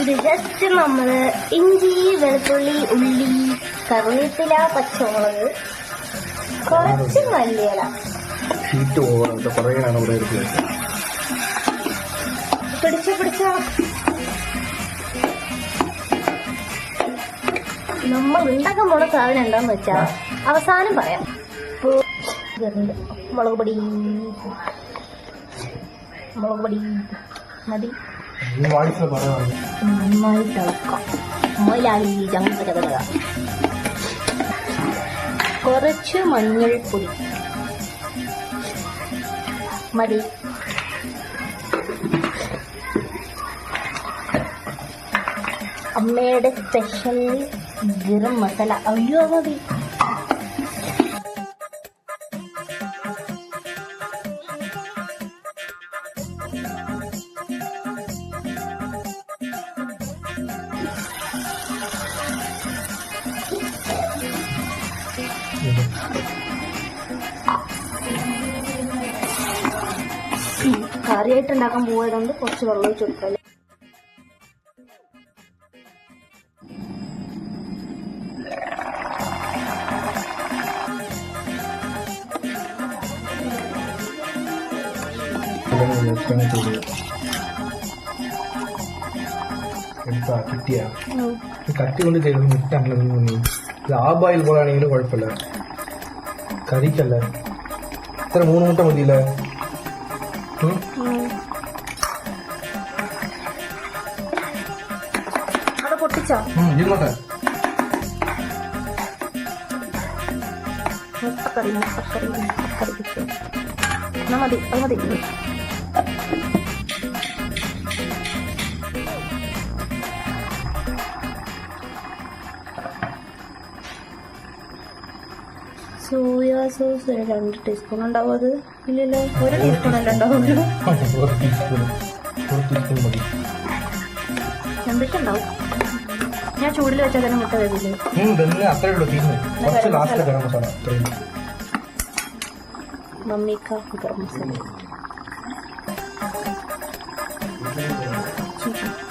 ഇത് ജസ്റ്റ് നമ്മൾ ഇഞ്ചി വെളുത്തുള്ളി ഉള്ളി കറിവേപ്പില പച്ചമുളക് കുറച്ച് മല്ലിയില. ഹീറ്റ് ഇവിടെ പിടിച്ച പിടിച്ച. നമ്മൾ ഉണ്ടാക്കാൻ പോണ സാധനം എന്താന്ന് വെച്ചാ അവസാനം പറയാം. മുളക് പൊടി. മുളക് പൊടി മതി. ഈ വായിച്ച പറയാം നന്നായി തിളക്കാം മൊയിലാളി ജങ്കരകത കുറച്ച് മഞ്ഞൾപ്പൊടി മതി. അമ്മയുടെ സ്പെഷ്യൽ ഗരം മസാല. അയ്യോ മതി. കറിയായിട്ട് ഉണ്ടാക്കാൻ പോയതുകൊണ്ട് കുറച്ച് വെള്ളം ഒഴിച്ച് കൊടുക്കാം. എടുത്താ കിട്ടിയ കത്തി കൊണ്ട് ചെയ്തത് മുട്ടാണല്ലോ ആ ബോയിൽ പോലാണെങ്കിലും കുഴപ്പമില്ല. മൂന്ന് മുട്ട മതിയില്ലേ? ഉം? അത് പൊട്ടിച്ചോ? മുട്ടക്കറി മുട്ടക്കറി മുട്ടക്കറി കിട്ടും. എന്നാ മതി അത് മതി. സോയ സോസ് ഒരു രണ്ട് ടീസ്പൂൺ ഉണ്ടാവും അത്. ഇല്ലല്ലോ ഒരു ടീസ്പൂൺ അല്ല ഉണ്ടാവുള്ളൂ എന്തൊക്കെ ഉണ്ടാവും ഞാൻ ചൂടിൽ വെച്ചാൽ തന്നെ മുട്ട വരില്ലേ മമ്മിക്ക ഗരം മസാല.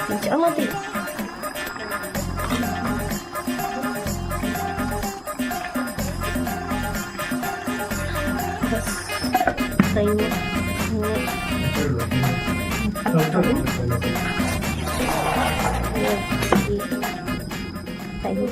അത്രയും 等一下等一下等